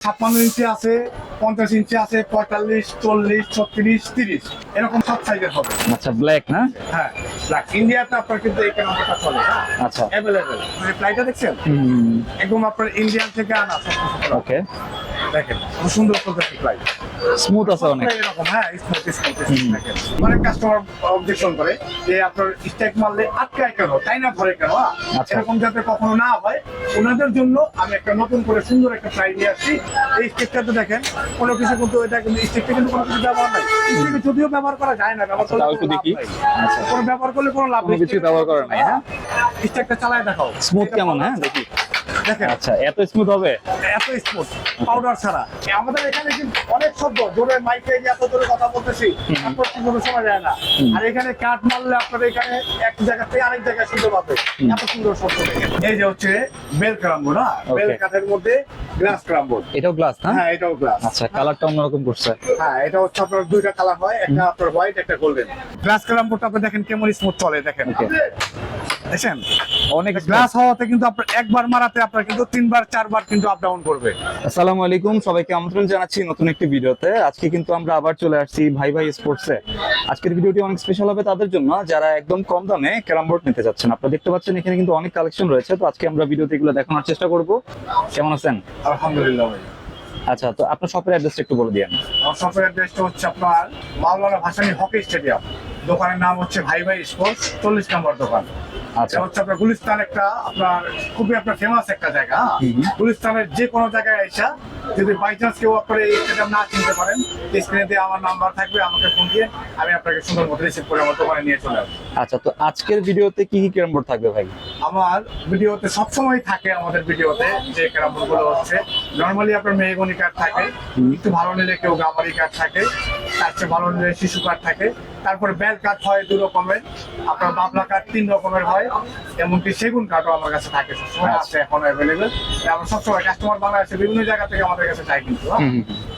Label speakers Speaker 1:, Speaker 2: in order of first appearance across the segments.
Speaker 1: ছাপ্পান্ন ইঞ্চি আছে পঞ্চাশ ইঞ্চি আছে পঁয়তাল্লিশ চল্লিশ ছত্রিশ তিরিশ। এরকম সব সাইজের হবে।
Speaker 2: আচ্ছা ব্ল্যাক না?
Speaker 1: হ্যাঁ ব্ল্যাক ইন্ডিয়াতে আপনার কিন্তু এই কেনাকাটা চলে।
Speaker 2: আচ্ছা।
Speaker 1: অ্যাভেলেবেল মানে প্রাইটা দেখছেন? একদম আপনার ইন্ডিয়ান থেকে আনা
Speaker 2: ওকে
Speaker 1: দেখেন খুব সুন্দর চলতেছে
Speaker 2: স্মুথ আছে অনেক।
Speaker 1: এরকম হ্যাঁ স্মুথ স্মুথ দেখেন। অনেক কাস্টমার অবজেকশন করে যে আপনার স্টেক মারলে আটকায় কেন? তাই না ধরে কেন? হ্যাঁ?
Speaker 2: আচ্ছা।
Speaker 1: এরকম যাতে কখনো না হয় ওনাদের জন্য আমি একটা নতুন করে সুন্দর একটা ট্রাই নিয়ে আসছি। এই দেখেন কোনো কিছু কিন্তু এটা কিন্তু স্টেকটা কিন্তু কোনো কিছু ব্যবহার নাই। স্টেকে যদিও ব্যবহার করা যায় না ব্যবহার করলে কোনো লাভ নাই।
Speaker 2: আচ্ছা।
Speaker 1: কোনো ব্যবহার করলে কোনো লাভ নেই।
Speaker 2: কিছু ব্যবহার করা নাই, হ্যাঁ?
Speaker 1: স্টেকটা চালায় দেখাও।
Speaker 2: স্মুথ কেমন হ্যাঁ? দেখি।
Speaker 1: দেখেন।
Speaker 2: আচ্ছা এত স্মুথ হবে?
Speaker 1: এত স্পোর্ট পাউডার ছাড়া। আমাদের এখানে কিন্তু অনেক শব্দ জোরে মাইকে এত জোরে কথা বলতেছি তারপর ঠিকভাবে শোনা যায় না। আর এখানে কাট মারলে আপনার এখানে এক জায়গা থেকে আরেক জায়গায় শুনতে পাবে। এত সুন্দর শব্দ এই যে হচ্ছে বেল ক্রাম্বো না? বেল কাঠের মধ্যে গ্লাস ক্রাম্বো
Speaker 2: এটাও গ্লাস না?
Speaker 1: হ্যাঁ এটাও গ্লাস
Speaker 2: আচ্ছা কালারটা অন্যরকম করছে।
Speaker 1: হ্যাঁ এটা হচ্ছে আপনার দুইটা কালার হয় একটা আপনার হোয়াইট একটা গোল্ডেন গ্লাস ক্রাম্বোটা আপনি দেখেন কেমন স্মুথ চলে দেখেন। দেখেন
Speaker 2: অনেক
Speaker 1: গ্লাস হওয়াতে কিন্তু আপনার একবার মারাতে আপনার কিন্তু তিনবার চারবার কিন্তু আপ ডাউন করবে।
Speaker 2: আসসালামু আলাইকুম সবাইকে আমন্ত্রণ জানাচ্ছি নতুন একটি ভিডিওতে। আজকে কিন্তু আমরা আবার চলে আসছি ভাই ভাই স্পোর্টসে আজকের ভিডিওটি অনেক স্পেশাল হবে তাদের জন্য যারা একদম কম দামে ক্যারাম বোর্ড নিতে যাচ্ছেন। আপনারা দেখতে পাচ্ছেন এখানে কিন্তু অনেক কালেকশন রয়েছে। তো আজকে আমরা ভিডিওতে এগুলো দেখানোর চেষ্টা করব। কেমন আছেন?
Speaker 1: আলহামদুলিল্লাহ ভাই।
Speaker 2: আচ্ছা তো আপনার শপের অ্যাড্রেসটা একটু বলে দিন
Speaker 1: আমার শপের অ্যাড্রেসটা হচ্ছে আপনার মাওলানা ভাসানী হকি স্টেডিয়াম। দোকানের নাম হচ্ছে ভাই ভাই স্পোর্টস চল্লিশ নম্বর দোকান।
Speaker 2: আচ্ছা।
Speaker 1: হচ্ছে আপনার গুলিস্তান একটা আপনার খুবই আপনার ফেমাস একটা জায়গা হ্যাঁ? গুলিস্তানের যে কোনো জায়গায় এসা যদি বাই চান্স কেউ আপনার এই স্টেডিয়াম না চিনতে পারেন স্ক্রিনে দিয়ে আমার নাম্বার থাকবে আমাকে ফোন দিয়ে আমি আপনাকে সুন্দর মতো রিসিভ করে আমার দোকানে নিয়ে চলে আসব।
Speaker 2: আচ্ছা তো আজকের ভিডিওতে কি কি ক্যারাম বোর্ড থাকবে ভাই?
Speaker 1: আমার ভিডিওতে সবসময় থাকে আমাদের ভিডিওতে যে ক্যারামবোর্ডগুলো হচ্ছে। নর্মালি আপনার মেহগনি কার্ড থাকে একটু ভালো নিলে কেউ গামারি কার্ড থাকে তার চেয়ে ভালো নিলে শিশু কার্ড থাকে। তারপরে বেল কার্ড হয় দু রকমের আপনার বাবলা কার্ড তিন রকমের হয়। এমনকি সেগুন কার্ডও আমার কাছে থাকে সবসময় আছে এখন অ্যাভেলেবেল আমরা সবসময় কাস্টমার বাংলাদেশে বিভিন্ন জায়গা থেকে আমাদের কাছে চাই কিন্তু হ্যাঁ?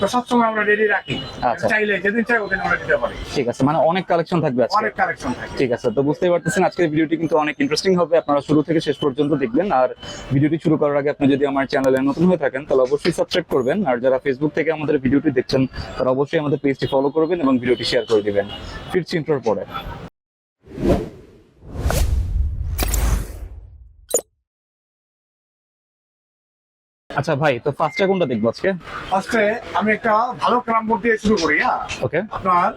Speaker 1: তো সবসময় আমরা রেডি রাখি।
Speaker 2: আচ্ছা।
Speaker 1: চাইলে যেদিন চাই ওদিন আমরা দিতে পারি।
Speaker 2: ঠিক আছে মানে অনেক কালেকশন থাকবে আজকে।
Speaker 1: অনেক কালেকশন থাকে
Speaker 2: ঠিক আছে তো বুঝতেই পারতেছেন আজকের ভিডিওটি কিন্তু অনেক ইন্টারেস্টিং হবে। আপনারা শুরু থেকে শেষ পর্যন্ত দেখবেন। আর ভিডিওটি শুরু করার আগে আপনি যদি আমার চ্যানেলে নতুন হয়ে থাকেন তাহলে অবশ্যই সাবস্ক্রাইব করবেন। আর যারা ফেসবুক থেকে আমাদের ভিডিওটি দেখছেন তারা অবশ্যই আমাদের পেজটি ফলো করবেন এবং ভিডিওটি শেয়ার করে দিবেন। ফিরছি ইন্টার পরে। আচ্ছা ভাই তো ফার্স্টে কোনটা দেখব আজকে?
Speaker 1: ফার্স্টে আমি একটা ভালো ক্রামবোর্ড দিয়ে শুরু করি হ্যাঁ?
Speaker 2: ওকে
Speaker 1: আপনার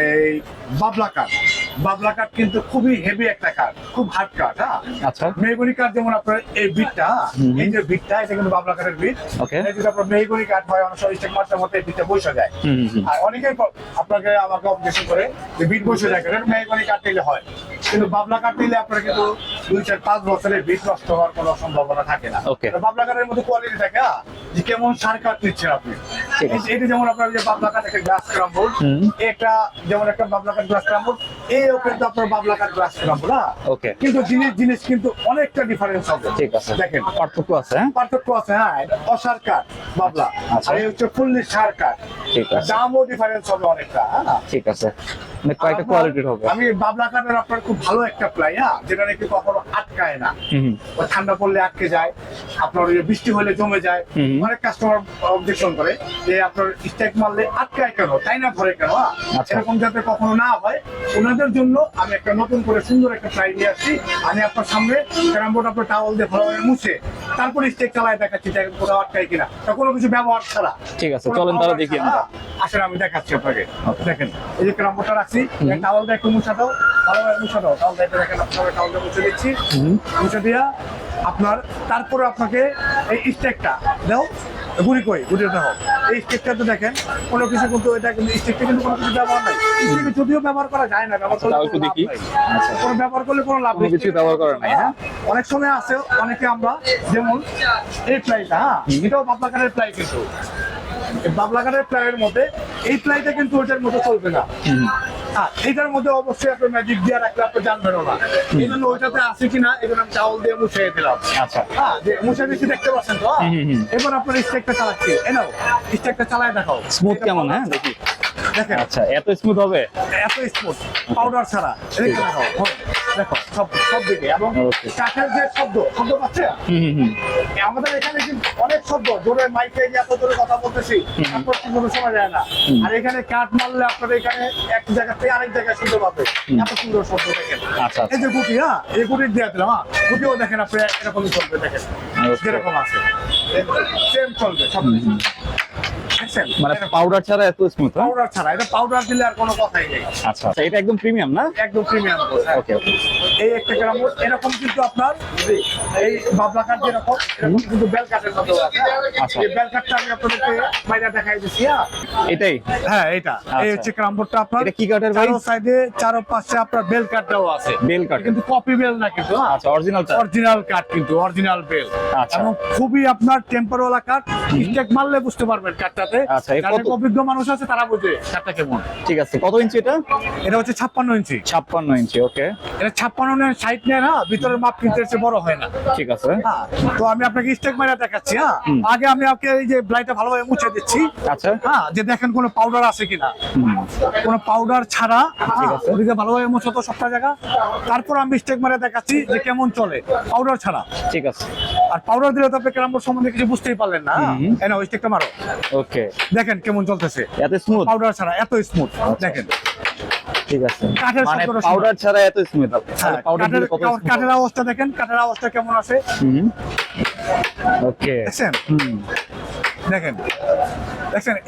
Speaker 1: এই বাবলা কাঠ বাবলা কাঠ কিন্তু খুবই হেভি একটা কাঠ খুব হার্ড কাঠ হ্যাঁ?
Speaker 2: আচ্ছা।
Speaker 1: মেহগনি কাঠ যেমন আপনার এই বিটটা
Speaker 2: হুম।
Speaker 1: এই যে বিটটা এটা কিন্তু বাবলা কাঠের বিট
Speaker 2: ওকে
Speaker 1: এটা যদি আপনার মেহগনি কাঠ হয় অনেক সময় স্টেক মারতে মতো এই বিটটা বসে যায়। আর অনেকেই আপনাকে আমাকে অবজেকশন করে যে বিট বসে যায় এটা মেহগনি কাঠ নিলে হয়। কিন্তু বাবলা কাঠ নিলে আপনার কিন্তু দুই চার পাঁচ বছরের বিট নষ্ট হওয়ার কোনো সম্ভাবনা থাকে না. তো মধ্যে কোয়ালিটি থাকে যে কেমন সার কাঠ নিচ্ছেন আপনি? এটা যেমন আপনার যে বাবলা একটা গ্লাস ক্রাম্বল। একটা যেমন একটা বাবলা কাঠ গ্লাস ক্রাম্বল এও কিন্তু আপনার বাবলা গ্লাস ক্রাম্বল
Speaker 2: ওকে
Speaker 1: কিন্তু জিনিস জিনিস কিন্তু অনেকটা ডিফারেন্স হবে।
Speaker 2: ঠিক আছে।
Speaker 1: দেখেন।
Speaker 2: পার্থক্য আছে হ্যাঁ?
Speaker 1: পার্থক্য আছে হ্যাঁ? এটা অসার কাঠ বাবলা।
Speaker 2: আচ্ছা।
Speaker 1: আর এই হচ্ছে ফুললি সার কাঠ
Speaker 2: ঠিক আছে।
Speaker 1: দামও ডিফারেন্স হবে অনেকটা হ্যাঁ?
Speaker 2: ঠিক আছে। মানে
Speaker 1: আপনার-
Speaker 2: কোয়ালিটির হবে।
Speaker 1: আমি বাবলা কাঠের আপনার খুব ভালো একটা প্লাই হ্যাঁ? যেটা নাকি কখনো আটকায় না। ঠান্ডা পড়লে আটকে যায় আপনার বৃষ্টি হলে জমে যায়। অনেক কাস্টমার অবজেকশন করে যে আপনার মারলে আটকায় কেন? তাই না ধরে কেন? হ্যাঁ?
Speaker 2: আচ্ছা।
Speaker 1: এরকম যাতে কখনো না হয় ওনাদের জন্য আমি একটা নতুন করে সুন্দর একটা ট্রাই নিয়ে আসছি। আমি আপনার সামনে ক্যারাম বোর্ড আপনার টাওয়াল দিয়ে ভালোভাবে মুছে তারপরে স্টেক চালায় দেখাচ্ছি কোথাও আটকায় কিনা। তা কোনো কিছু ব্যবহার ছাড়া।
Speaker 2: ঠিক আছে, চলেন তাহলে দেখি আমরা।
Speaker 1: আসলে আমি দেখাচ্ছি আপনাকে। দেখেন এই যে ক্যারাম বোর্ডটা রাখছি
Speaker 2: হুম।
Speaker 1: টাওয়াল দিয়ে একটু মুছা দাও। ভালোভাবে মুছা দাও। টাওয়াল দিয়ে দেখেন আপনার টাওয়াল দিয়ে মুছে দিচ্ছি। মুছে দিয়া আপনার তারপরে আপনাকে এই স্টেকটা দাও। গুড়ি কই গুড়িটা এই স্টেকটাতে দেখেন কোনো কিছু কিন্তু এটা কিন্তু স্টেকটা কিন্তু কোনো কিছু ব্যবহার নাই। স্টেকে যদিও ব্যবহার করা যায় না ব্যবহার করলে কোনো
Speaker 2: দেখি। আচ্ছা।
Speaker 1: কোনো ব্যবহার করলে কোনো লাভ নেই।
Speaker 2: কিছু ব্যবহার করা নাই, হ্যাঁ?
Speaker 1: অনেক সময় আছে অনেকে আমরা যেমন এই প্লাইটা হ্যাঁ? এটাও বাবলাকারের প্লাই কিন্তু। বাবলাকারের প্লাইয়ের মধ্যে এই প্লাইটা কিন্তু ওইটার মধ্যে চলবে না। এইটার মধ্যে অবশ্যই আপনি ম্যাজিক দিয়ে রাখলে আপনি জানবেন না। এই জন্য ওইটাতে আছে কিনা এই জন্য আমি চাউল দিয়ে মুছে দিলাম।
Speaker 2: আচ্ছা।
Speaker 1: হ্যাঁ যে মুছে দিচ্ছি দেখতে পাচ্ছেন তো। এবার আপনার স্টেকটা চালাচ্ছি। এনাও নাও স্টেকটা চালায় দেখাও।
Speaker 2: স্মুথ কেমন হ্যাঁ? দেখি।
Speaker 1: দেখেন।
Speaker 2: আচ্ছা এত স্মুথ হবে?
Speaker 1: এত স্মুথ পাউডার ছাড়া। এটা দেখাও হ্যাঁ। দেখো সব সব দিকে। এবং কাঠের যে শব্দ শব্দ পাচ্ছে?
Speaker 2: হুম হুম হুম।
Speaker 1: আমাদের এখানে কিন্তু অনেক শব্দ। জোরে মাইকে যে এত জোরে কথা বলতেছি তারপর কোনো শোনা যায় না। আর এখানে কাঠ মারলে আপনার এখানে এক জায়গা থেকে আরেক জায়গায় শুনতে পাবে এত সুন্দর শব্দ দেখেন।
Speaker 2: আচ্ছা, আচ্ছা।
Speaker 1: এই যে গুটি হ্যাঁ এই গুটি দিয়ে দিলাম হ্যাঁ। গুটিও দেখেন আপনি এরকমই চলবে দেখেন. যেরকম আছে। সেম চলবে সব দেখছেন?
Speaker 2: মানে পাউডার ছাড়া এত স্মুথ
Speaker 1: পাউডার ছাড়া এটা পাউডার দিলে আর কোনো কথাই নেই।
Speaker 2: আচ্ছা আচ্ছা এটা একদম প্রিমিয়াম না?
Speaker 1: একদম প্রিমিয়াম
Speaker 2: ওকে ওকে
Speaker 1: এই একটা গ্রাম এরকম কিন্তু আপনার এই বাবলা কাঠ যেরকম কিন্তু বেল কাঠের আছে
Speaker 2: আচ্ছা।
Speaker 1: এই বেল কাঠটা আমি আপনাদেরকে বাইরে দেখাই দিচ্ছি হ্যাঁ?
Speaker 2: এটাই?
Speaker 1: হ্যাঁ এটা। এই
Speaker 2: আচ্ছা।
Speaker 1: হচ্ছে ক্রামবোর্ডটা আপনার।
Speaker 2: এটা কি কাঠের ভাই?
Speaker 1: চারো সাইডে চারো পাশে আপনার বেল কাঠটাও আছে।
Speaker 2: বেল কাঠ
Speaker 1: কিন্তু কপি বেল না কিন্তু হ্যাঁ?
Speaker 2: আচ্ছা অরিজিনাল
Speaker 1: অরিজিনাল কাঠ কিন্তু অরিজিনাল বেল
Speaker 2: আচ্ছা।
Speaker 1: এবং খুবই আপনার টেম্পারওয়ালা কাঠ স্টেক মারলে বুঝতে পারবেন কাঠটাতে
Speaker 2: আচ্ছা, কত-
Speaker 1: অভিজ্ঞ মানুষ আছে তারা বুঝে কাঠটা কেমন।
Speaker 2: ঠিক আছে কত ইঞ্চি এটা?
Speaker 1: এটা হচ্ছে ছাপ্পান্ন ইঞ্চি।
Speaker 2: ছাপ্পান্ন ইঞ্চি ওকে।
Speaker 1: এটা ছাপ্পান্ন সাইড নেয় না ভিতরের মাপ কিন্তু এর বড় হয় না।
Speaker 2: ঠিক আছে।
Speaker 1: হ্যাঁ, তো আমি আপনাকে স্টেক মারা দেখাচ্ছি হ্যাঁ। আগে আমি আপনাকে এই যে ব্লাইটা ভালোভাবে মুছে দিচ্ছি।
Speaker 2: আচ্ছা।
Speaker 1: হ্যাঁ যে দেখেন কোনো পাউডার আছে কিনা। কোনো পাউডার ছাড়া হ্যাঁ। ওদিকে ভালোভাবে মুছো তো সবটা জায়গা। তারপর আমি স্টেক মারা দেখাচ্ছি যে কেমন চলে পাউডার ছাড়া।
Speaker 2: ঠিক আছে।
Speaker 1: আর পাউডার দিলে তো আপনি ক্যারামবোর্ড সম্বন্ধে কিছু বুঝতেই পারলেন না। হ্যাঁ?
Speaker 2: হুম।
Speaker 1: এই না ওই স্টেকটা মারো।
Speaker 2: ওকে
Speaker 1: দেখেন কেমন চলতেছে।
Speaker 2: এত স্মুথ
Speaker 1: পাউডার ছাড়া এত স্মুথ দেখেন।
Speaker 2: ঠিক আছে। মানে পাউডার ছাড়া এত স্মুথ
Speaker 1: হ্যাঁ,
Speaker 2: পাউডার দিলে কত
Speaker 1: কাঠের অবস্থা দেখেন কাঠের অবস্থা কেমন আছে?
Speaker 2: ওকে
Speaker 1: দেখছেন?
Speaker 2: হুম।
Speaker 1: দেখেন।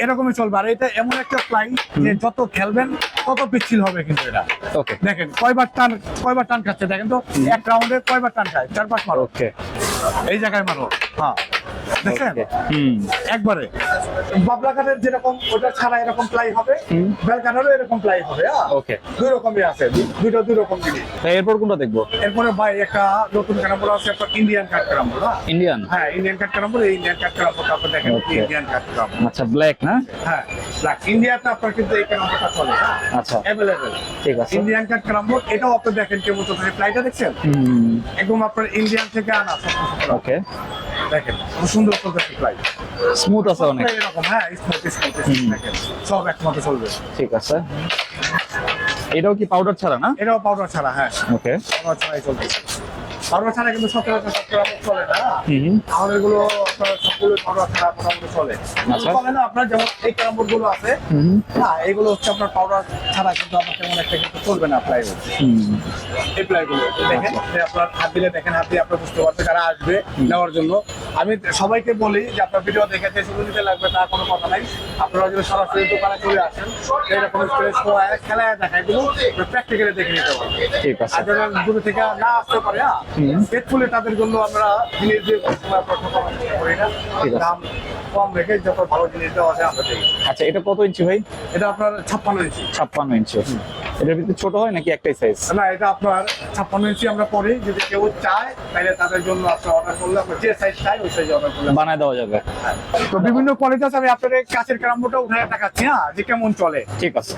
Speaker 1: এরকমই চলবে। আর এটা এমন একটা প্লাই যে যত খেলবেন তত পিচ্ছিল হবে কিন্তু এটা।
Speaker 2: ওকে
Speaker 1: দেখেন কয়বার টান কয়বার টান খাচ্ছে? দেখেন তো এক রাউন্ডে কয়বার টান খায়? চার পাঁচ মারো।
Speaker 2: ওকে
Speaker 1: এই জায়গায় মারো হ্যাঁ দেখছেন একবারে। বাবলা কাঠের যেরকম ওটা ছাড়া এরকম প্লাই হবে। বেল কাঠেরও এরকম প্লাই হবে হ্যাঁ?
Speaker 2: ওকে
Speaker 1: দুই রকমই আছে দুইটা দুই রকম জিনিস।
Speaker 2: এরপর কোনটা দেখব?
Speaker 1: এরপরে ভাই একটা নতুন ক্যারাম্বল আছে একটা ইন্ডিয়ান কাঠ ক্যারাম্বল হ্যাঁ?
Speaker 2: ইন্ডিয়ান
Speaker 1: হ্যাঁ ইন্ডিয়ান কাঠ ক্যারাম্বল ইন্ডিয়ান কাঠ ক্যারাম্বল আপনি দেখেন. ইন্ডিয়ান কাঠ ক্যারাম্বল
Speaker 2: আচ্ছা ব্ল্যাক না?
Speaker 1: হ্যাঁ ব্ল্যাক ইন্ডিয়াতে আপনার কিন্তু এই ক্যারাম্বলটা চলে হ্যাঁ?
Speaker 2: আচ্ছা।
Speaker 1: অ্যাভেলেবেল
Speaker 2: ঠিক আছে।
Speaker 1: ইন্ডিয়ান কাঠ ক্যারাম্বল এটাও আপনি দেখেন কেমন চলছে প্লাইটা দেখছেন?
Speaker 2: হুম।
Speaker 1: একদম আপনার ইন্ডিয়ান থেকে আনা সব
Speaker 2: ওকে
Speaker 1: দেখেন সুন্দর চলতেছে প্লাই
Speaker 2: স্মুথ আছে অনেক।
Speaker 1: এরকম হ্যাঁ স্মুথ স্মুথ। দেখেন সব একমতো চলবে।
Speaker 2: ঠিক আছে। এটাও কি পাউডার ছাড়া না?
Speaker 1: এটাও পাউডার ছাড়া হ্যাঁ।
Speaker 2: ওকে
Speaker 1: পাউডার ছাড়াই চলতেছে। পাউডার ছাড়া কিন্তু সতেরো সতেরো চলে না। আমাদেরগুলো আপনার সবগুলো পাউডার ছাড়া মোটামুটি চলে।
Speaker 2: আচ্ছা।
Speaker 1: চলে না আপনার যেমন এই ক্যারামবোর্ডগুলো আছে না এগুলো হচ্ছে আপনার পাউডার ছাড়া কিন্তু আপনার তেমন একটা কিন্তু চলবে না প্লাই এই প্লাই গুলো দেখেন আপনার হাত দিলে দেখেন হাত দিয়ে আপনার বুঝতে পারবে যারা আসবে নেওয়ার জন্য। আমি সবাইকে বলি যে আপনার ভিডিও দেখে যে শুধু নিতে লাগবে তার কোনো কথা নাই। আপনারা যদি সরাসরি দোকানে চলে আসেন এরকম খেলায় দেখায়গুলো প্র্যাকটিক্যালি দেখে নিতে পারবেন।
Speaker 2: ঠিক আছে।
Speaker 1: আর যারা দূরে থেকে না আসতে পারে হ্যাঁ তাদের জন্য আমরা জিনিস দিয়ে কোনো সময় প্রশ্ন করার চেষ্টা করি না দাম কম রেখে যত ভালো জিনিস দেওয়া যায় আমরা দিই।
Speaker 2: আচ্ছা এটা কত ইঞ্চি ভাই?
Speaker 1: এটা আপনার ছাপ্পান্ন ইঞ্চি।
Speaker 2: ছাপ্পান্ন ইঞ্চি এটার ভিতরে ছোট হয় নাকি একটাই সাইজ
Speaker 1: না এটা আপনার ছাপ্পান্ন ইঞ্চি আমরা করি। যদি কেউ চায় তাহলে তাদের জন্য আপনি অর্ডার করলে আমরা যে সাইজ চাই ওই সাইজ অর্ডার করলে
Speaker 2: বানায় দেওয়া যাবে।
Speaker 1: তো বিভিন্ন কোয়ালিটি আছে আমি আপনাদের কাছের ক্যারামবোর্ডটা উঠে দেখাচ্ছি হ্যাঁ যে কেমন চলে।
Speaker 2: ঠিক আছে।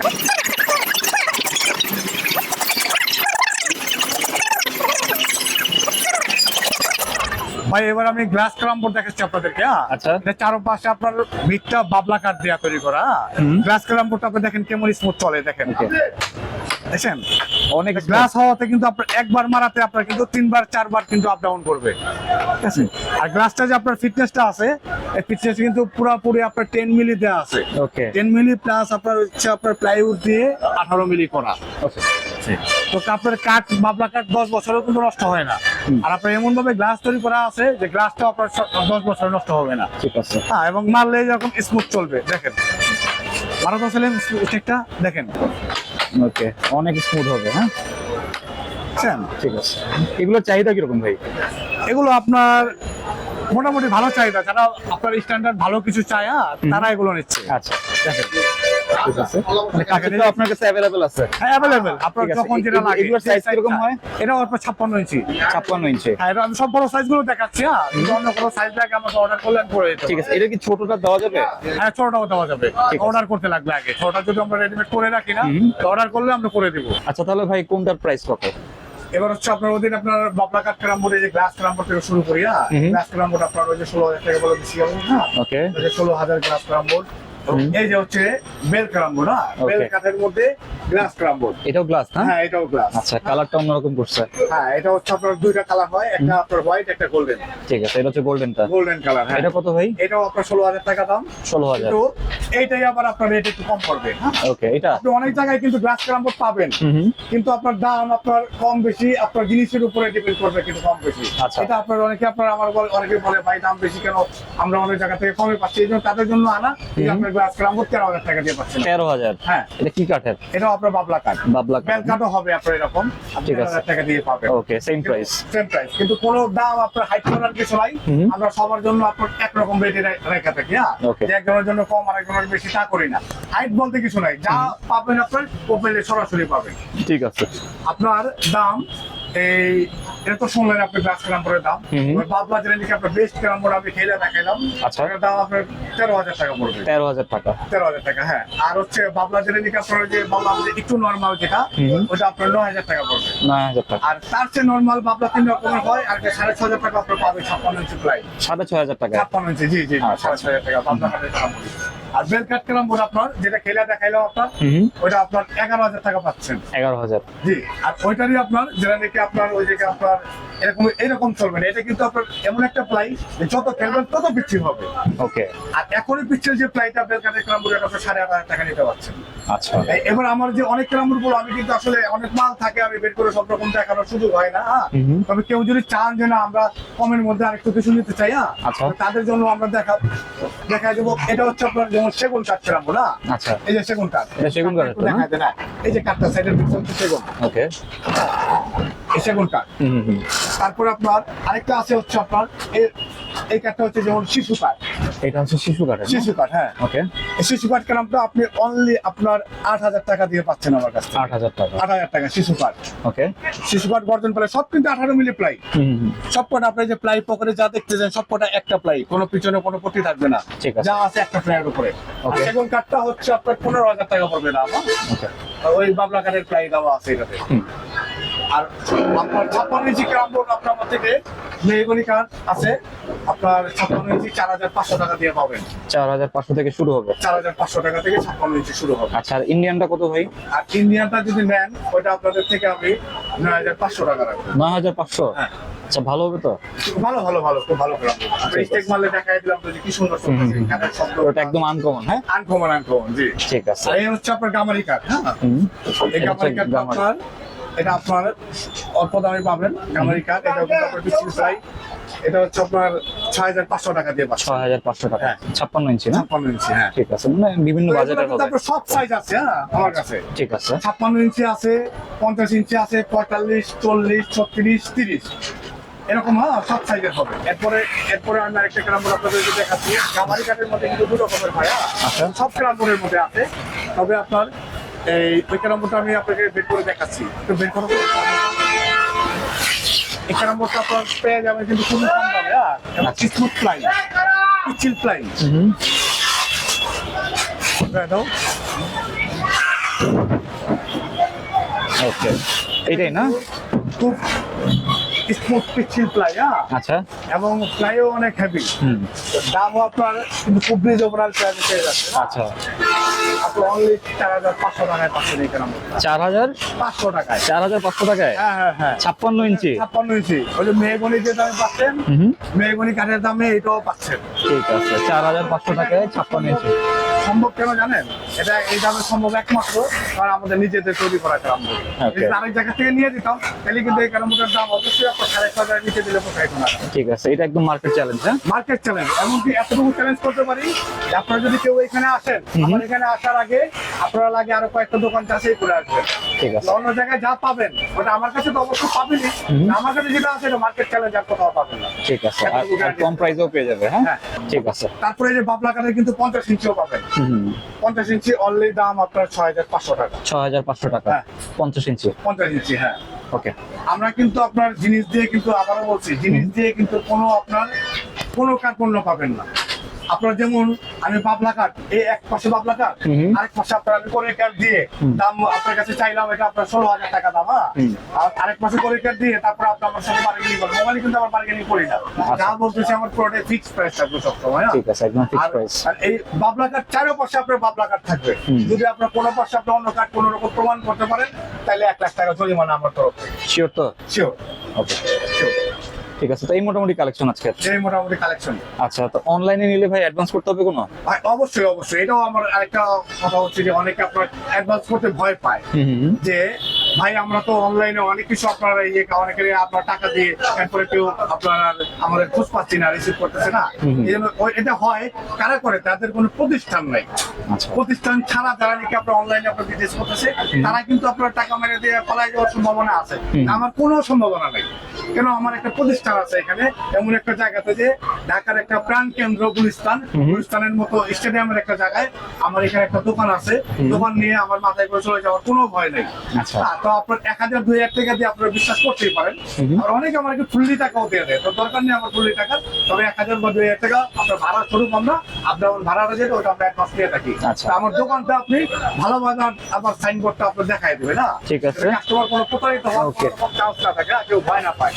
Speaker 1: ভাই এবার আমি গ্লাস ক্যারামবোর্ড দেখাচ্ছি আপনাদেরকে হ্যাঁ?
Speaker 2: আচ্ছা।
Speaker 1: এটা চারপাশে আপনার ভিতটা বাবলা কাঠ দেওয়া তৈরি করা গ্লাস ক্যারামবোর্ডটা আপনি দেখেন কেমন স্মুথ চলে দেখেন. দেখছেন
Speaker 2: অনেক
Speaker 1: গ্লাস হওয়াতে কিন্তু আপনার একবার মারাতে আপনার কিন্তু তিনবার চারবার কিন্তু আপ ডাউন করবে। ঠিক আছে? আর গ্লাসটা যে আপনার ফিটনেসটা আছে এই ফিটনেস কিন্তু পুরোপুরি আপনার টেন মিলি দেওয়া আছে।
Speaker 2: ওকে
Speaker 1: টেন মিলি প্লাস আপনার হচ্ছে আপনার প্লাইউড দিয়ে আঠারো মিলি করা।
Speaker 2: ওকে
Speaker 1: তো আপনার কাঠ বাবলা কাঠ দশ বছরও কিন্তু নষ্ট হয় না। আর আপনার এমন ভাবে গ্লাস তৈরি করা আছে যে গ্লাসটা আপনার দশ বছর নষ্ট হবে না।
Speaker 2: ঠিক আছে।
Speaker 1: হ্যাঁ এবং মারলে যখন স্মুথ চলবে দেখেন। মারাতে ছিলেন স্টেকটা দেখেন।
Speaker 2: ওকে অনেক স্মুথ হবে হ্যাঁ? ঠিক আছে। এগুলোর চাহিদা কীরকম ভাই?
Speaker 1: এগুলো আপনার মোটামুটি ভালো চাহিদা। যারা আপনার স্ট্যান্ডার্ড ভালো কিছু চায় হ্যাঁ, তারা এগুলো নিচ্ছে।
Speaker 2: আচ্ছা দেখেন। ঠিক আছে মানে কাঠের আপনার কাছে অ্যাভেলেবেল আছে।
Speaker 1: হ্যাঁ আপনার যখন যেটা লাগে
Speaker 2: এগুলোর হয়?
Speaker 1: ইঞ্চি।
Speaker 2: ইঞ্চি।
Speaker 1: হ্যাঁ এটা আমি সব বড় সাইজ দেখাচ্ছি হ্যাঁ। অন্য কোনো সাইজ লাগে আমাকে অর্ডার করলে আমি করে দিতে
Speaker 2: ঠিক আছে এটা কি ছোটটা দেওয়া যাবে?
Speaker 1: হ্যাঁ ছোটটাও দেওয়া যাবে। অর্ডার করতে লাগবে আগে। ছোটটা যদি আমরা রেডিমেড করে রাখি না অর্ডার করলে আমরা করে দিব।
Speaker 2: আচ্ছা তাহলে ভাই কোনটার প্রাইস কত?
Speaker 1: এবার হচ্ছে আপনার ওদিন আপনার বাবলা কাঠ ক্রামবোর্ড যে গ্লাস ক্রামবোর্ড থেকে শুরু করি হ্যাঁ। গ্লাস ক্রামবোর্ড আপনার ওই যে ষোলো হাজার টাকা বলে বেশি হবে হ্যাঁ।
Speaker 2: ওকে
Speaker 1: ষোলো হাজার গ্লাস ক্রামবোর্ড এই যে হচ্ছে বেল ক্রাম্বো না? বেল কাঠের মধ্যে গ্লাস
Speaker 2: এটাও গ্লাস না?
Speaker 1: হ্যাঁ এটাও গ্লাস
Speaker 2: আচ্ছা কালারটা অন্যরকম করছে।
Speaker 1: হ্যাঁ এটা হচ্ছে আপনার দুইটা কালার হয় একটা আপনার হোয়াইট একটা গোল্ডেন
Speaker 2: ঠিক আছে এটা হচ্ছে গোল্ডেনটা
Speaker 1: গোল্ডেন কালার হ্যাঁ।
Speaker 2: এটা কত ভাই?
Speaker 1: এটাও আপনার ষোলো হাজার টাকা দাম।
Speaker 2: ষোলো হাজার।
Speaker 1: কিন্তু এইটাই আবার আপনার রেট একটু কম পড়বে হ্যাঁ।
Speaker 2: ওকে এটা?
Speaker 1: আপনি অনেক জায়গায় কিন্তু গ্লাস পাবেন। কিন্তু আপনার দাম আপনার কম বেশি আপনার জিনিসের উপরে ডিপেন্ড করবে কিন্তু কম বেশি।
Speaker 2: আচ্ছা।
Speaker 1: এটা আপনার অনেকে আপনার আমার বলে- অনেকে বলে ভাই দাম বেশি কেন? আমরা অনেক জায়গা থেকে কমে পাচ্ছি। এই জন্য তাদের জন্য আনা আপনার গ্লাস ক্রাম্বো তেরো হাজার টাকা দিয়ে পাচ্ছেন।
Speaker 2: তেরো হাজার।
Speaker 1: হ্যাঁ।
Speaker 2: এটা কি কাঠের?
Speaker 1: এটাও আপনার বাবলা
Speaker 2: বাবলা
Speaker 1: হবে আপনার এরকম।
Speaker 2: ঠিক আছে।
Speaker 1: টাকা দিয়ে পাবেন।
Speaker 2: Okay same price
Speaker 1: same price কিন্তু কোন দাম আপনার হাইট করার কিছু নাই। আমরা সবার জন্য আপনার একরকম রেটে রেখা থাকি হ্যাঁ? একজনের জন্য কম আর একজনের বেশি তা করি না। হাইট বলতে কিছু নাই। যা পাবেন আপনার ওপেনে সরাসরি পাবেন।
Speaker 2: ঠিক আছে।
Speaker 1: আপনার দাম এই শুনলেন আপনি গ্লাস দাম। বাবলা আপনার বেস্ট আমি খেলে দেখাইলাম।
Speaker 2: আচ্ছা।
Speaker 1: এটার দাম আপনার তেরো হাজার টাকা পড়বে।
Speaker 2: তেরো হাজার টাকা।
Speaker 1: তেরো হাজার টাকা হ্যাঁ। আর হচ্ছে বাবলা জেনেটিক আপনার যে বললাম যে একটু নর্মাল যেটা ওটা আপনার নয় হাজার টাকা পড়বে।
Speaker 2: নয় হাজার টাকা।
Speaker 1: আর তার চেয়ে নর্মাল বাবলা তিন রকমের হয় আর সাড়ে ছ হাজার টাকা আপনার পাবে ছাপ্পান্ন ইঞ্চি প্রায়
Speaker 2: সাড়ে ছ হাজার টাকা।
Speaker 1: ছাপ্পান্ন ইঞ্চি জি জি
Speaker 2: আচ্ছা।
Speaker 1: সাড়ে ছ হাজার টাকা বাবলা। আর বেল কাট কেলাম ওটা আপনার? যেটা খেলা দেখাইলাম আপনার
Speaker 2: ওটা
Speaker 1: ওইটা আপনার এগারো হাজার টাকা পাচ্ছেন।
Speaker 2: এগারো হাজার।
Speaker 1: জি আর ওইটারই আপনার যেটা নাকি আপনার ওই জায়গায় আপনার এরকম এরকম চলবে না। এটা কিন্তু আপনার এমন একটা প্লাই যত খেলবেন তত বিক্রি হবে।
Speaker 2: ওকে।
Speaker 1: আর এখনই পিচ্ছের যে প্লাইটা বেলকাটের ক্রাম্বুর এটা আপনার সাড়ে আট হাজার টাকা নিতে পারছেন।
Speaker 2: আচ্ছা।
Speaker 1: এবার আমার যে অনেক ক্রাম্বুর বলো আমি কিন্তু আসলে অনেক মাল থাকে আমি বের করে সব রকম দেখানোর সুযোগ হয় না হ্যাঁ? তবে কেউ যদি চান যে না আমরা কমের মধ্যে আরেকটু কিছু নিতে চাই হ্যাঁ?
Speaker 2: আচ্ছা।
Speaker 1: তাদের জন্য আমরা দেখা দেখা দেবো। এটা হচ্ছে আপনার যেমন সেগুন কাঠ ক্রাম্বু না
Speaker 2: আচ্ছা।
Speaker 1: এই যে সেগুন কাঠ।
Speaker 2: সেগুন না?
Speaker 1: দেখা যায় না। এই যে কাঠটা সাইডের পিছনে সেগুন।
Speaker 2: ওকে।
Speaker 1: এই সেগুন কাঠ। তারপরে আপনার আরেকটা আছে হচ্ছে আপনার এই কাঠটা হচ্ছে যেমন শিশু কাঠ।
Speaker 2: এটা হচ্ছে শিশু কাঠের না?
Speaker 1: শিশু কাঠ হ্যাঁ।
Speaker 2: ওকে
Speaker 1: শিশু কাঠ কেনামটা আপনি অনলি আপনার আট হাজার টাকা দিয়ে পাচ্ছেন আমার কাছে
Speaker 2: আট হাজার টাকা।
Speaker 1: আট হাজার টাকা শিশু কাঠ।
Speaker 2: ওকে
Speaker 1: শিশু কাঠ গর্জন প্লাই সব কিন্তু আঠারো মিলি প্লাই। সব কটা আপনি যে প্লাই পকেটে যা দেখতে চান সব কটা একটা প্লাই কোনো পিছনে কোনো পটি থাকবে না।
Speaker 2: ঠিক আছে।
Speaker 1: যা আছে একটা প্লাইয়ের উপরে. সেগুন কাঠটা হচ্ছে আপনার পনেরো হাজার টাকা পড়বে না?
Speaker 2: ওকে
Speaker 1: ওই বাবলা কাঠের প্লাই দেওয়া আছে এটাতে। আর আপনার ছাপ্পান্ন ইঞ্চি গ্রাম বোর্ড আপনার থেকে মেহগনি কাঠ আছে আপনার ছাপ্পান্ন ইঞ্চি চার হাজার পাঁচশো টাকা দিয়ে পাবেন।
Speaker 2: চার হাজার পাঁচশো থেকে শুরু হবে?
Speaker 1: চার হাজার পাঁচশো টাকা থেকে ছাপ্পান্ন ইঞ্চি শুরু হবে।
Speaker 2: আচ্ছা আর ইন্ডিয়ানটা কত ভাই?
Speaker 1: আর ইন্ডিয়ানটা যদি নেন ওইটা আপনাদের থেকে আমি নয় হাজার পাঁচশো টাকা রাখব।
Speaker 2: নয় হাজার পাঁচশো?
Speaker 1: হ্যাঁ।
Speaker 2: আচ্ছা ভালো হবে তো?
Speaker 1: ভালো ভালো ভালো খুব ভালো গ্রাম
Speaker 2: ঠিক
Speaker 1: স্টেক মারলে দেখাই দিলাম তো কি সুন্দর শব্দ
Speaker 2: ওটা একদম আনকমন হ্যাঁ?
Speaker 1: আনকমন আনকমন জি।
Speaker 2: ঠিক আছে।
Speaker 1: এই হচ্ছে আপনার গামারি কাঠ হ্যাঁ? এই গামারি। আপনার এটা আপনার অল্প দামে পাবেন গামারি কাঠ এটা কিন্তু আপনার বিক্রি প্রায় এটা হচ্ছে আপনার ছয় হাজার পাঁচশো টাকা দিয়ে পাচ্ছেন।
Speaker 2: ছয় হাজার পাঁচশো টাকা।
Speaker 1: হ্যাঁ।
Speaker 2: ছাপ্পান্ন ইঞ্চি না?
Speaker 1: ছাপ্পান্ন ইঞ্চি হ্যাঁ।
Speaker 2: ঠিক আছে মানে বিভিন্ন বাজেটের হবে।
Speaker 1: আপনার সব সাইজ আছে হ্যাঁ আমার কাছে।
Speaker 2: ঠিক আছে।
Speaker 1: ছাপ্পান্ন ইঞ্চি আছে পঞ্চাশ ইঞ্চি আছে পঁয়তাল্লিশ চল্লিশ ছত্রিশ তিরিশ। এরকম হ্যাঁ সব সাইজের হবে। এরপরে এরপরে আমি আরেকটা ক্রামবোর্ড আপনাদেরকে দেখাচ্ছি। গামারি কাঠের মধ্যে কিন্তু দু রকমের হয় হ্যাঁ।
Speaker 2: আচ্ছা।
Speaker 1: সব ক্রামবোর্ডের মধ্যে আছে। তবে আপনার এই ওই ক্রামবোর্ডটা আমি আপনাকে বের করে দেখাচ্ছি। একটু বের করো। এই ক্রামবোর্ডটা আপনার পেয়ে যাবেন কিন্তু খুবই কম দামে হ্যাঁ?
Speaker 2: আচ্ছা।
Speaker 1: স্মুথ প্লাই পিচিল প্লাই
Speaker 2: হুম
Speaker 1: দাও।
Speaker 2: ওকে এইটাই না?
Speaker 1: খুব স্মুথ পিচিল প্লাই হ্যাঁ?
Speaker 2: আচ্ছা।
Speaker 1: এবং প্লাইও অনেক হেভি
Speaker 2: হুম।
Speaker 1: দামও আপনার কিন্তু খুব রিজনেবল প্রাইস পেয়ে যাচ্ছে
Speaker 2: আচ্ছা।
Speaker 1: আপনি অনলি চার হাজার পাঁচশো টাকায় পাচ্ছেন এই
Speaker 2: চার হাজার?
Speaker 1: পাঁচশো টাকায়।
Speaker 2: চার হাজার পাঁচশো টাকায়?
Speaker 1: হ্যাঁ হ্যাঁ হ্যাঁ।
Speaker 2: ছাপ্পান্ন ইঞ্চি?
Speaker 1: ছাপ্পান্ন ইঞ্চি। ওই যে মেহগনি যে দামে পাচ্ছেন মেহগনি কাঠের দামে এটাও পাচ্ছেন।
Speaker 2: ঠিক আছে চার হাজার পাঁচশো টাকায় ছাপ্পান্ন ইঞ্চি।
Speaker 1: সম্ভব কেন জানেন? এটা এই দামে সম্ভব একমাত্র কারণ আমাদের নিজেদের তৈরি করা ক্রাম
Speaker 2: Okay.
Speaker 1: আরেক জায়গা থেকে নিয়ে দিতাম তাহলে কিন্তু এই ক্রামবোর্ডের দাম অবশ্যই আপনার সাড়ে ছ হাজার নিচে দিলে পোষাইতো না
Speaker 2: ঠিক আছে এটা একদম মার্কেট চ্যালেঞ্জ হ্যাঁ?
Speaker 1: মার্কেট চ্যালেঞ্জ এমনকি এতটুকু চ্যালেঞ্জ করতে পারি আপনারা যদি কেউ এখানে আসেন আমার এখানে আসার আগে আপনারা লাগে আরও কয়েকটা দোকান চাষেই করে আসবেন।
Speaker 2: ঠিক আছে।
Speaker 1: অন্য জায়গায় যা পাবেন ওটা আমার কাছে তো অবশ্যই পাবেনই। আমার কাছে যেটা আছে এটা মার্কেট চ্যালেঞ্জ আর কোথাও পাবেন না।
Speaker 2: ঠিক আছে আর কম প্রাইসেও পেয়ে যাবে হ্যাঁ?
Speaker 1: হ্যাঁ।
Speaker 2: ঠিক আছে।
Speaker 1: তারপরে এই যে বাবলা কাঠের কিন্তু পঞ্চাশ ইঞ্চিও পাবেন। পঞ্চাশ ইঞ্চি অনলি দাম আপনার ছয় হাজার পাঁচশো টাকা।
Speaker 2: ছ হাজার পাঁচশো টাকা।
Speaker 1: হ্যাঁ।
Speaker 2: পঞ্চাশ ইঞ্চি।
Speaker 1: পঞ্চাশ ইঞ্চি হ্যাঁ।
Speaker 2: ওকে।
Speaker 1: আমরা কিন্তু আপনার জিনিস দিয়ে কিন্তু আবারও বলছি জিনিস দিয়ে কিন্তু কোনো আপনার কোনো কার্পণ্য পাবেন না। আপনার যেমন আমি বাবলা কাঠ এই এক পাশে বাবলা কাঠ। আরেক পাশে আপনার আমি করে কাঠ দিয়ে দাম আপনার কাছে চাইলাম এটা আপনার ষোলো হাজার টাকা দাম হ্যাঁ? আর আরেক পাশে করে কাঠ দিয়ে তারপর আপনি আমার সাথে বার্গেনিং করেন মোবাইলে কিন্তু আমার বার্গেনিং করি না। যা বলতেছি আমার পুরোটাই ফিক্স প্রাইস থাকবে সবসময় হ্যাঁ?
Speaker 2: ঠিক আছে একদম ফিক্স প্রাইস
Speaker 1: আর এই বাবলা কাঠ চারো পাশে আপনার বাবলা কাঠ থাকবে। যদি আপনার কোনো পাশে আপনি অন্য কাঠ কোনো রকম প্রমাণ করতে পারেন তাহলে এক লাখ টাকা জরিমানা আমার তরফ থেকে।
Speaker 2: শিওর তো?
Speaker 1: শিওর
Speaker 2: ওকে
Speaker 1: শিওর
Speaker 2: ঠিক আছে তো এই মোটামুটি কালেকশন আজকে
Speaker 1: এই মোটামুটি কালেকশন
Speaker 2: আচ্ছা তো অনলাইনে নিলে ভাই অ্যাডভান্স করতে হবে কোনো?
Speaker 1: ভাই অবশ্যই অবশ্যই। এটাও আমার একটা কথা হচ্ছে যে অনেকে আপনার অ্যাডভান্স করতে ভয় পায়। যে ভাই আমরা তো অনলাইনে অনেক কিছু আপনার ইয়ে অনেকের আপনার টাকা দিয়ে এরপরে কেউ আপনার আমাদের খোঁজ পাচ্ছি না রিসিভ করতেছে না। এটা হয় কারা করে? তাদের কোনো প্রতিষ্ঠান নাই।
Speaker 2: আচ্ছা।
Speaker 1: প্রতিষ্ঠান ছাড়া যারা নাকি আপনার অনলাইনে আপনার বিজনেস করতেছে তারা কিন্তু আপনার টাকা মেরে দিয়ে পালাই যাওয়ার সম্ভাবনা আছে। আমার কোনো সম্ভাবনা নেই। কেন? আমার একটা প্রতিষ্ঠান আছে এখানে এমন একটা জায়গাতে যে ঢাকার একটা প্রাণ কেন্দ্র গুলিস্তান। গুলিস্তানের মতো স্টেডিয়ামের একটা জায়গায় আমার এখানে একটা দোকান আছে। দোকান নিয়ে আমার মাথায় করে চলে যাওয়ার কোনো ভয় নেই।
Speaker 2: আচ্ছা।
Speaker 1: তো আপনার এক হাজার দুই হাজার টাকা দিয়ে আপনারা বিশ্বাস করতেই পারেন। আর অনেকে ফুল্লি টাকাও দিয়ে দেয়। তো দরকার নেই আমার ফুল্লি টাকা তবে এক হাজার বা দুই হাজার টাকা আপনার ভাড়া স্বরূপ আমরা আপনার আমার ভাড়াটা যেটা ওটা আমরা অ্যাডভান্স থাকি।
Speaker 2: আচ্ছা।
Speaker 1: আমার দোকানটা আপনি ভালোভাবে আমার সাইনবোর্ডটা আপনার দেখাই দেবে না?
Speaker 2: ঠিক আছে।
Speaker 1: কাস্টমার কোনো প্রতারিত হওয়ার
Speaker 2: Okay.
Speaker 1: চান্স না থাকে আর কেউ ভয় না পায়।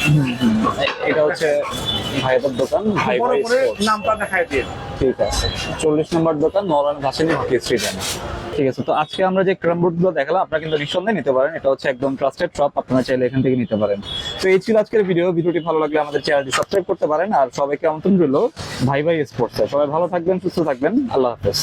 Speaker 2: এটা হচ্ছে ভাইদের দোকান ভাই
Speaker 1: নামটা দেখাই দিয়ে
Speaker 2: ঠিক আছে। চল্লিশ নম্বর দোকান মৌলানা ভাসানি হকি স্ট্রিট ঠিক আছে, তো আজকে আমরা যে ক্রাম বোর্ডগুলো দেখালাম, আপনারা কিন্তু নিঃসন্দেহে নিতে পারেন। এটা হচ্ছে একদম ট্রাস্টেড শপ আপনারা চাইলে এখান থেকে নিতে পারেন। তো এই ছিল আজকের ভিডিও ভিডিওটি ভালো লাগলে আমাদের চ্যানেলটি সাবস্ক্রাইব করতে পারেন। আর সবাইকে আমন্ত্রণ রইল ভাই ভাই স্পোর্টস সবাই ভালো থাকবেন, সুস্থ থাকবেন। আল্লাহ হাফেজ।